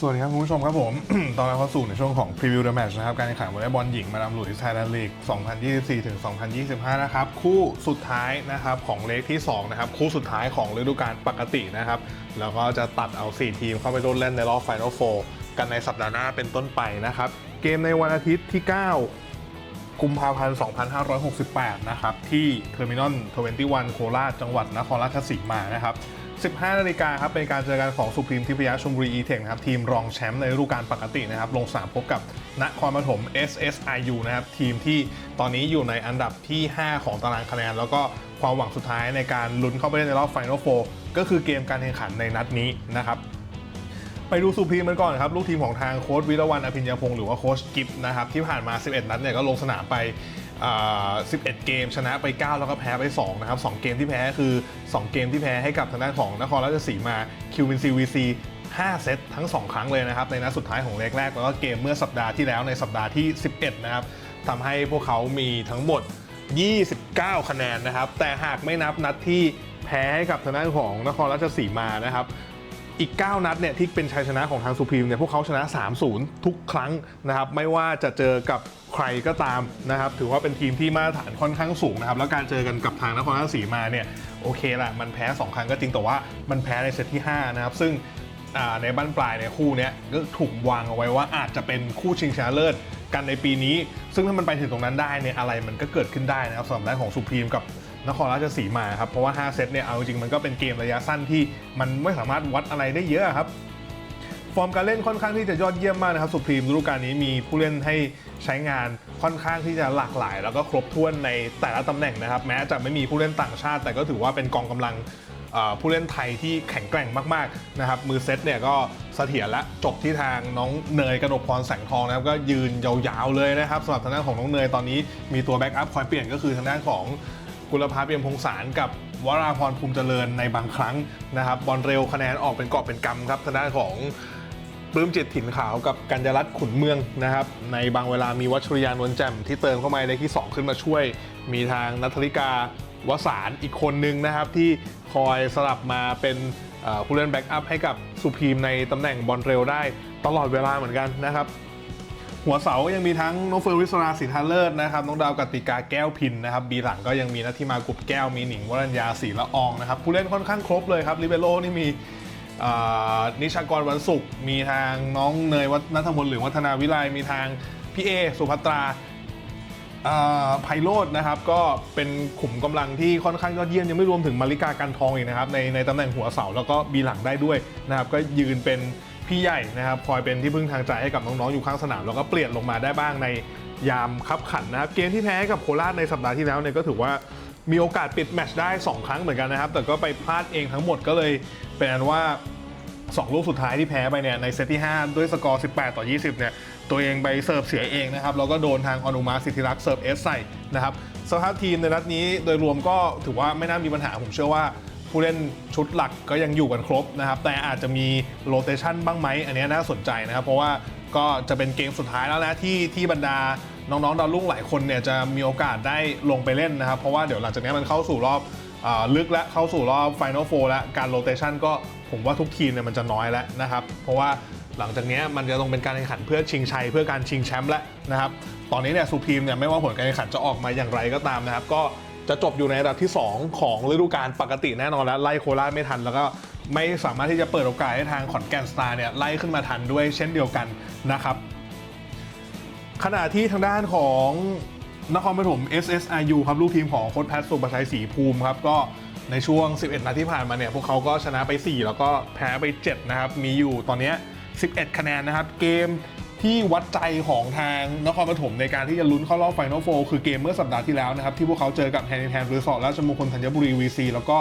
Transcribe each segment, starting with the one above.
สวัสดีครับคุณผู้ชมครับผม ตอนรับเข้าสู่ในช่วงของ Preview the Match นะครับ การแข่งขันวอลเลย์บอลหญิงมาดามหลุยส์ไทยแลนด์ลีก 2024 ถึง 2025 นะครับ คู่สุดท้ายนะครับของเลกที่ 2 นะครับ คู่สุดท้ายของฤดูกาลปกตินะครับ แล้วก็จะตัดเอา 4 ทีมเข้าไปร่วมเล่นในรอบ Final Four กันในสัปดาห์หน้าเป็นต้นไปนะครับ เกมในวันอาทิตย์ที่ 9 กุมภาพันธ์ 2568 นะครับที่เทอร์มินอล 21 โคราชจังหวัดนครราชสีมานะครับ 15 นาฬิกาครับเป็นการเจอกันของสุพรีมทิพยชมบุรีอีเทคนะครับทีมรองแชมป์ในฤดูกาลปกตินะครับลงสนามพบกับนครปฐม SSIU นะครับทีมที่ตอนนี้อยู่ในอันดับที่ 5 ของตารางคะแนน แล้วก็ความหวังสุดท้ายในการลุ้นเข้าไปในรอบ Final Four ก็คือเกมการแข่งขันในนัดนี้นะครับไปดูสุพรีมกันก่อนครับ ลูกทีมของทางโค้ชวิรวันอภิญญาพงศ์หรือว่าโค้ชกิฟนะครับที่ผ่านมา 11 นัดเนี่ยก็ลงสนามไป 11 เกมชนะไป 9 แล้วก็แพ้ไป 2 นะครับ 2 เกมที่แพ้คือ 2 เกมที่แพ้ให้กับทางด้านของนครราชสีมาคิววินซีวีซี5 เซตทั้ง 2 ครั้งเลยนะครับ ในนัดสุดท้ายของเลกแรก แล้วก็เกมเมื่อสัปดาห์ที่แล้วในสัปดาห์ที่ 11 นะครับทำให้พวกเขามีทั้งหมด 29 คะแนนนะครับ แต่หากไม่นับนัดที่แพ้ให้กับทางด้านของนครราชสีมานะครับอีก 9 นัดเนี่ยที่เป็นชัยชนะของทางสุพรีมเนี่ยพวกเขาชนะ 3-0 ทุกครั้งนะครับ ไม่ว่าจะเจอกับ ใครก็ตามนะครับ ถือว่าเป็นทีมที่มาตรฐานค่อนข้างสูงนะครับ แล้วการเจอกันกับทางนครราชสีมาเนี่ยโอเคละมันแพ้ 2 ครั้งก็จริงแต่ว่ามันแพ้ในเซตที่ 5 นะครับ ซึ่งในบ้านปลายเนี่ยคู่นี้ก็ถูกวางเอาไว้ว่าอาจจะเป็นคู่ชิงชนะเลิศกันในปีนี้ ซึ่งถ้ามันไปถึงตรงนั้นได้เนี่ยอะไรมันก็เกิดขึ้นได้นะครับสำหรับด้านของสุพรีมกับนครราชสีมาครับเพราะว่า 5 เซตเนี่ยเอาจริงมันก็เป็นเกมระยะสั้นที่มันไม่สามารถวัดอะไรได้เยอะครับ ฟอร์มการเล่นค่อนข้างที่จะยอดเยี่ยมมากนะครับสุพรีมฤดูกาลนี้มีผู้เล่นให้ใช้งานค่อนข้างที่จะหลากหลาย แล้วก็ครบถ้วนในแต่ละตำแหน่งนะครับ แม้จะไม่มีผู้เล่นต่างชาติ แต่ก็ถือว่าเป็นกองกำลังผู้เล่นไทยที่แข็งแกร่งมากๆนะครับมือเซตเนี่ยก็เสถียรและจบที่ทางน้องเนยกนกพรแสงทองนะครับก็ยืนยาวๆเลยนะครับสำหรับทางด้านของน้องเนยตอนนี้มีตัวแบ็กอัพคอยเปลี่ยนก็คือทางด้านของกุลภาเปียมพงษารกับวราพรภูมิเจริญในบางครั้งนะครับบอลเร็วคะแนนออกเป็นเกอบเป็นกำครับทางด้านของ ปลื้มจิตถิ่นขาวกับกัญญารัตน์ขุนเมืองนะครับ ในบางเวลามีวัชริยานวลแจ่มที่เติมเข้ามาในที่ 2 ขึ้นมาช่วย มีทางนัทธริกาวสารอีกคนนึงนะครับ ที่คอยสลับมาเป็นผู้เล่นแบ็กอัพให้กับสุพีมในตำแหน่งบอลเร็วได้ตลอดเวลาเหมือนกันนะครับ หัวเสายังมีทั้งน้องเฟิร์นวิศราศิทาเลิศนะครับน้องดาวกติกาแก้วพินนะครับบีหลังก็ยังมีนัทธิมากุบแก้วมีหนิงวรัญญาศรีละอองนะครับผู้เล่นค่อนข้างครบเลยครับลิเบโรนี่มี นิชากรวันศุกร์มีทางน้องเนยวัฒนัทมนหรือวัฒนาวิไลมีทางพี่เอสุภัตราไพโรจน์นะครับก็เป็นขุมกำลังที่ค่อนข้างยอดเยี่ยมยังไม่รวมถึงมาริกากันทองอีกนะครับในในตำแหน่งหัวเสาแล้วก็บีหลังได้ด้วยนะครับก็ยืนเป็นพี่ใหญ่นะครับคอยเป็นที่พึ่งทางใจให้กับน้องๆอยู่ข้างสนามแล้วก็เปลี่ยนลงมาได้บ้างในยามคับขันนะครับเกมที่แพ้กับโคราชในสัปดาห์ที่แล้วเนี่ยก็ถือว่า มีโอกาสปิดแมตช์ได้ 2 ครั้งเหมือนกันนะครับ แต่ก็ไปพลาดเองทั้งหมดก็เลยเป็นอันว่า 2 ลูกสุดท้ายที่แพ้ไปเนี่ยในเซตที่ 5 ด้วยสกอร์ 18 ต่อ 20 เนี่ย ตัวเองไปเสิร์ฟเสียเองนะครับ แล้วก็โดนทางอนุมาสิทธิรักษ์เสิร์ฟเอสใส่นะครับสภาพทีมในนัดนี้โดยรวมก็ถือว่าไม่น่ามีปัญหาผมเชื่อว่าผู้เล่นชุดหลักก็ยังอยู่กันครบนะครับ แต่อาจจะมีโรเตชันบ้างไหมอันนี้น่าสนใจนะครับ เพราะว่าก็จะเป็นเกมสุดท้ายแล้วนะที่ที่บรรดา น้องๆดาวรุ่งหลายคนเนี่ยจะมีโอกาสได้ลงไปเล่นนะครับ เพราะว่าเดี๋ยวหลังจากนี้มันเข้าสู่รอบอลึกและเข้าสู่รอบ Final Four และการโรเตชันก็ผมว่าทุกทีมเนี่ยมันจะน้อยแล้วนะครับ เพราะว่าหลังจากนี้มันจะต้องเป็นการแข่งขันเพื่อชิงชัยเพื่อการชิงแชมป์แล้วนะครับ ตอนนี้เนี่ยสุพีมเนี่ยไม่ว่าผลการแข่งขันจะออกมาอย่างไรก็ตามนะครับ ก็จะจบอยู่ในอันดับที่ 2 ของฤดูกาลปกติแน่นอนแล้วไล่โคราชไม่ทันแล้วก็ไม่สามารถที่จะเปิดโอกาสให้ทางขอนแก่นสตาร์เนี่ยไล่ขึ้นมาทันด้วยเช่นเดียวกันนะครับ ขณะที่ทางด้านของนครปฐม SSIU ครับลูกทีมของโค้ชแพทสุประชัยศรีภูมิครับก็ในช่วง 11 นัดที่ผ่านมาเนี่ยพวกเขาก็ชนะไป 4 แล้วก็แพ้ไป 7 นะครับ มีอยู่ตอนนี้ 11 คะแนนนะครับ เกม ที่วัดใจของทางนครปฐมในการที่จะลุ้นเข้ารอบไฟนอลโฟคือเกมเมื่อสัปดาห์ที่แล้วนะครับ ที่พวกเขาเจอกับแฮนด์แฮนด์รีสอร์ทและชมงคลธัญบุรี VC แล้วก็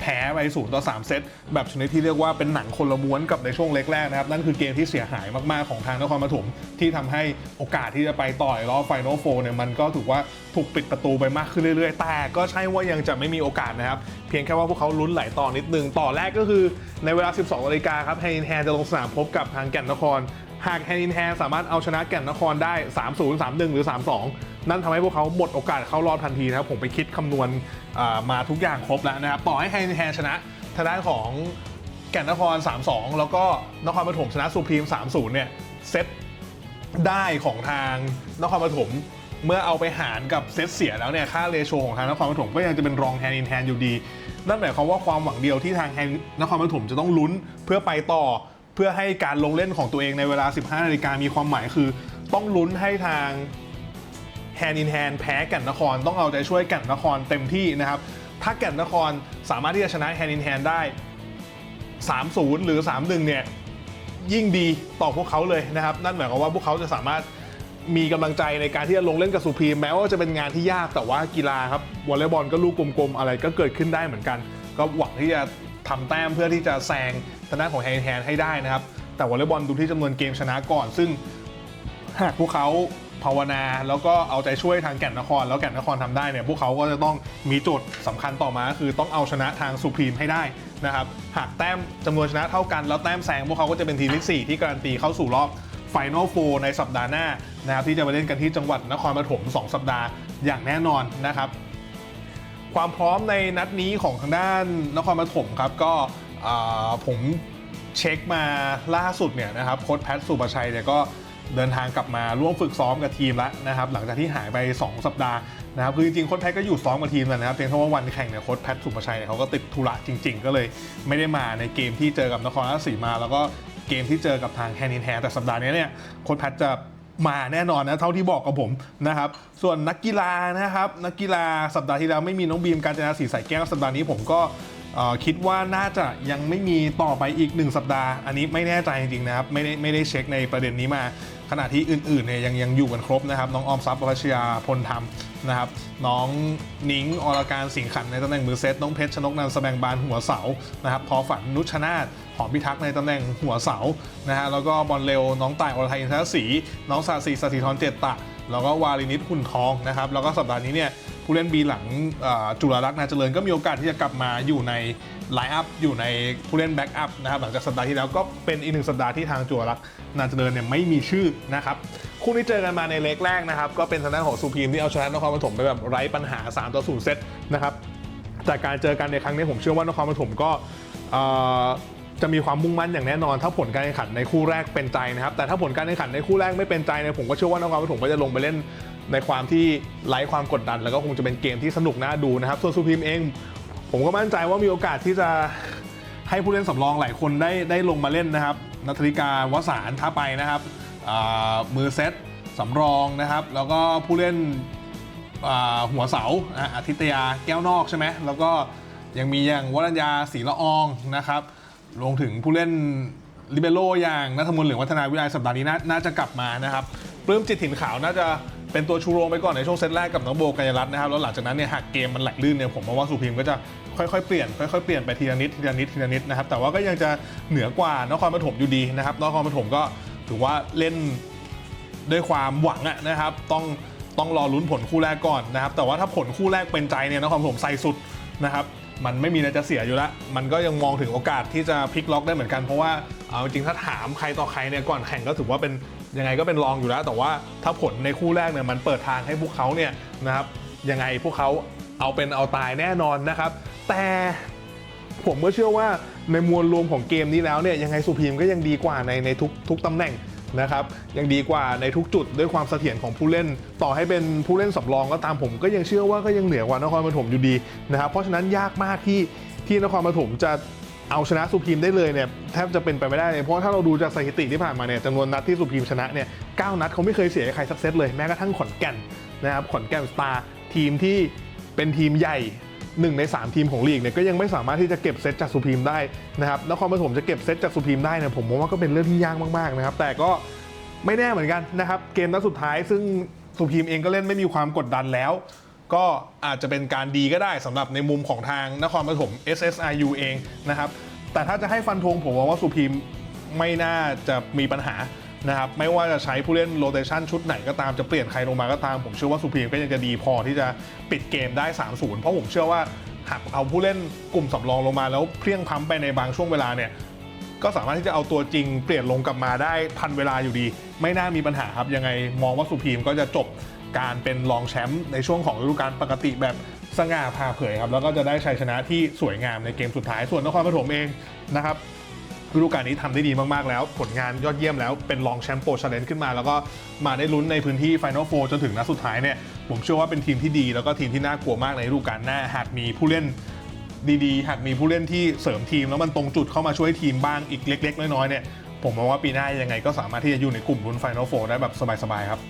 แพ้ไป0ต่อ3เซตแบบชนิดที่เรียกว่าเป็นหนังคนละม้วนกับในช่วงเล็กแรกนะครับ นั่นคือเกมที่เสียหายมาก ๆ ของทางนครปฐมที่ทำให้โอกาสที่จะไปต่อยรอบไฟนอลโฟเนี่ยมันก็ถือว่าถูกปิดประตูไปมากขึ้นเรื่อย ๆ แต่ก็ใช่ว่ายังจะไม่มีโอกาสนะครับ เพียงแค่ว่าพวกเขาลุ้นหลายต่อนิดนึงต่อแรกก็คือในเวลา 12นาฬิกาครับแฮนด์แฮนจะลงสนามพบกับทางแก่นนคร หากแฮนด์แฮนสามารถเอาชนะแก่นนครได้ 3-0 3-1 หรือ 3-2 นั่นทำให้พวกเขาหมดโอกาสเข้ารอบทันทีนะครับ ผมไปคิดคำนวณมาทุกอย่างครบแล้วนะครับ ต่อให้แฮนด์แฮนชนะทางด้านของแก่นนคร 3-2 แล้วก็นครปฐมชนะสุพรีม 3-0 เนี่ยเซตได้ของทางนครปฐมเมื่อเอาไปหารกับเซตเสียแล้วเนี่ยค่าเรโชของทางนครปฐมก็ยังจะเป็นรองแฮนด์อินแฮนอยู่ดี นั่นหมายความว่าความหวังเดียวที่ทางแฮนนครปฐมจะต้องลุ้นเพื่อไปต่อ เพื่อให้การลงเล่นของตัวเองในเวลา 15 นาฬิกามีความหมายคือ ต้องลุ้นให้ทางแฮนด์อินแฮนแพ้แก่นนครต้องเอาใจช่วยแก่นนครเต็มที่นะครับ ถ้าแก่นนครสามารถที่จะชนะแฮนด์อินแฮนได้ 3-0 หรือ 3-1 เนี่ยยิ่งดีต่อพวกเขาเลยนะครับ นั่นหมายความว่าพวกเขาจะสามารถมีกำลังใจในการที่จะลงเล่นกับสุพีมแม้ว่าจะเป็นงานที่ยากแต่ว่ากีฬาครับวอลเลย์บอลก็ลูกกลมๆ อะไรก็เกิดขึ้นได้เหมือนกัน ก็หวังที่จะทำแต้มเพื่อที่จะแซง ทางด้านของแฮนแฮนให้ได้นะครับ แต่วอลเลย์บอลดูที่จำนวนเกมชนะก่อน ซึ่งหากพวกเขาภาวนาแล้วก็เอาใจช่วยทางแก่นนคร แล้วแก่นนครทำได้เนี่ยพวกเขาก็จะต้องมีโจทย์สำคัญต่อมาคือต้องเอาชนะทางสุพรีมให้ได้นะครับหากแต้มจำนวนชนะเท่ากันแล้วแต้มแซงพวกเขาก็จะเป็นทีมที่ 4 ที่การันตีเข้าสู่รอบไฟนอลโฟในสัปดาห์หน้านะครับที่จะไปเล่นกันที่จังหวัดนครปฐม2 สัปดาห์อย่างแน่นอนนะครับ ความพร้อมในนัดนี้ของทางด้านนครปฐมครับก็ ผมเช็คมาล่าสุดเนี่ยนะครับโค้ชแพทสุประชัยเนี่ยก็เดินทางกลับมาร่วมฝึกซ้อมกับทีมแล้วนะครับหลังจากที่หายไป 2 สัปดาห์นะครับคือจริงๆโค้ชแพทก็อยู่ซ้อมกับทีมแล้วนะครับเพียงแค่ว่าวันแข่งเนี่ยโค้ชแพทสุประชัยเนี่ยเขาก็ติดธุระจริง ๆ ก็เลยไม่ได้มาในเกมที่เจอกับนครราชสีมา แล้วก็เกมที่เจอกับทางแฮนินแฮแต่สัปดาห์นี้เนี่ยโค้ชแพทจะมาแน่นอนนะเท่าที่บอกกับผมนะครับ ส่วนนักกีฬานะครับ นักกีฬาสัปดาห์ที่แล้วไม่มีน้องบีมการจนาสีใสแก้วสัปดาห์นี้ผมก็ คิดว่าน่าจะยังไม่มีต่อไปอีก 1 สัปดาห์ อันนี้ไม่แน่ใจจริงๆนะครับ ไม่ได้ไม่ได้เช็คในประเด็นนี้มา ขณะที่อื่นๆเนี่ยยังยังอยู่กันครบนะครับ น้องออมทรัพย์ประพัชยาพลธรรมนะครับ น้องนิ้งอรการสิงขันในตำแหน่งมือเซตน้องเพชรชนกนันท์แสดงบานหัวเสานะครับพอฝันนุชนาธหอมพิทักษ์ในตำแหน่งหัวเสานะฮะแล้วก็บอลเร็วน้องต่ายอรไทยอินทรศรีน้องสาสีสถิธรเจตตะ แล้วก็วาลินิตหุ่นทองนะครับแล้วก็สัปดาห์นี้เนี่ย ผู้เล่นบีหลังจุฬาลักษณ์นาเจริญก็มีโอกาสที่จะกลับมาอยู่ในไลน์อัพอยู่ในผู้เล่นแบ็กอัพนะครับหลังจากสัปดาห์ที่แล้วก็เป็นอีกหนึ่งสัปดาห์ที่ทางจุฬาลักษณ์นาเจริญเนี่ยไม่มีชื่อนะครับคู่นี้เจอกันมาในเล็กแรกนะครับก็เป็นทางด้านของสุพีมที่เอาชนะนครปฐมไปแบบไร้ปัญหา3ต่อ0เซตนะครับจากการเจอกันในครั้งนี้ผมเชื่อว่านครปฐมก็จะมีความมุ่งมั่นอย่างแน่นอน ถ้าผลการแข่งขันในคู่แรกเป็นใจนะครับแต่ถ้าผลการแข่งขันในคู่แรกไม่เป็นใจเนี่ยผมก็เชื่อว่านครปฐมก็จะลงไปเล่น ในความที่ไร้ความกดดัน แล้วก็คงจะเป็นเกมที่สนุกน่าดูนะครับ ส่วนสุพรีมเอง ผมก็มั่นใจว่ามีโอกาสที่จะให้ผู้เล่นสำรองหลายคนได้ได้ลงมาเล่นนะครับนัทริกาวสารท้าไปนะครับมือเซตสำรองนะครับ แล้วก็ผู้เล่นหัวเสาอาทิตยาแก้วนอกใช่ไหมแล้วก็ยังมีอย่างวรัญญาศรีละอองนะครับรวมถึงผู้เล่นลิเบโรอย่างนัทมนเหลืองวัฒนาวิไลสัปดาห์นี้น่าจะกลับมานะครับปลื้มจิตถิ่นขาวน่าจะ เป็นตัวชูโรงไปก่อนในช่วงเซตแรกกับน้องโบกัญญารัตน์นะครับแล้วหลังจากนั้นเนี่ยหากเกมมันไหลลื่นเนี่ยผมว่าสุพรีมก็จะค่อยๆเปลี่ยนค่อยๆเปลี่ยนไปทีละนิดทีละนิดทีละนิดนะครับแต่ว่าก็ยังจะเหนือกว่านครปฐมอยู่ดีนะครับนครปฐมก็ถือว่าเล่นด้วยความหวังอะนะครับ ต้องต้องรอลุ้นผลคู่แรกก่อนนะครับ แต่ว่าถ้าผลคู่แรกเป็นใจเนี่ยนครปฐมใส่สุดนะครับมันไม่มีอะไรจะเสียอยู่แล้ว มันก็ยังมองถึงโอกาสที่จะพลิกล็อกได้เหมือนกัน เพราะว่าเอาจริงถ้าถามใครต่อใครเนี่ยก่อนแข่งก็ถือว่าเป็น ยังไงก็เป็นรองอยู่แล้ว แต่ว่าถ้าผลในคู่แรกเนี่ยมันเปิดทางให้พวกเขาเนี่ยนะครับยังไงพวกเขาเอาเป็นเอาตายแน่นอนนะครับ แต่ผมก็เชื่อว่าในมวลรวมของเกมนี้แล้วเนี่ยยังไงสุพีมก็ยังดีกว่าในในทุกทุกตำแหน่งนะครับยังดีกว่าในทุกจุดด้วยความเสถียรของผู้เล่น ต่อให้เป็นผู้เล่นสำรองก็ตามผมก็ยังเชื่อว่าก็ยังเหนือกว่านครปฐมอยู่ดีนะครับเพราะฉะนั้นยากมากที่ที่นครปฐมจะ เอาชนะสุพีมได้เลยเนี่ยแทบจะเป็นไปไม่ได้เลยเพราะว่าถ้าเราดูจากสถิติที่ผ่านมาเนี่ยจำนวนนัดที่สุพีมชนะเนี่ยเก้านัดเขาไม่เคยเสียให้ใครสักเซตเลยแม้กระทั่งขอนแก่นนะครับขอนแก่นสตาร์ทีมที่เป็นทีมใหญ่หนึ่งใน 3 ทีมของลีกเนี่ยก็ยังไม่สามารถที่จะเก็บเซตจากสุพีมได้นะครับนครปฐมจะเก็บเซตจากสุพีมได้เนี่ยผมมองว่าก็เป็นเรื่องที่ยากมากๆนะครับแต่ก็ไม่แน่เหมือนกันนะครับเกมนัดสุดท้ายซึ่งสุพีมเองก็เล่นไม่มีความกดดันแล้ว ก็อาจจะเป็นการดีก็ได้สำหรับในมุมของทางนครปฐม SSRU เองนะครับ แต่ถ้าจะให้ฟันธงผมมองว่าสุพีมไม่น่าจะมีปัญหานะครับไม่ว่าจะใช้ผู้เล่นโรเตชันชุดไหนก็ตามจะเปลี่ยนใครลงมาก็ตาม ผมเชื่อว่าสุพีมก็ยังจะดีพอที่จะปิดเกมได้ 3-0 เพราะผมเชื่อว่าหากเอาผู้เล่นกลุ่มสำรองลงมาแล้วเพลียงพล้ำไปในบางช่วงเวลาเนี่ยก็สามารถที่จะเอาตัวจริงเปลี่ยนลงกลับมาได้ทันเวลาอยู่ดี ไม่น่ามีปัญหาครับยังไงมองว่าสุพีมก็จะจบ การเป็นรองแชมป์ในช่วงของฤดูกาลปกติแบบสง่าผ่าเผยครับแล้วก็จะได้ชัยชนะที่สวยงามในเกมสุดท้ายส่วนนครปฐมเองนะครับฤดูกาลนี้ทำได้ดีมาก ๆ แล้ว ผลงานยอดเยี่ยมแล้วเป็นรองแชมป์โปรชาเลนจ์ขึ้นมา แล้วก็มาได้ลุ้นในพื้นที่ไฟนอลโฟจนถึงนัดสุดท้ายเนี่ย ผมเชื่อว่าเป็นทีมที่ดี แล้วก็ทีมที่น่ากลัวมากในฤดูกาลหน้า หากมีผู้เล่นดีๆ หากมีผู้เล่นที่เสริมทีม แล้วมันตรงจุดเข้ามาช่วยทีมบ้างอีกเล็ก ๆ น้อยๆเนี่ยผมมองว่าปีหน้ายังไงก็สามารถที่จะอยู่ในกลุ่มลุ้นไฟนอลโฟได้แบบสบายๆครับ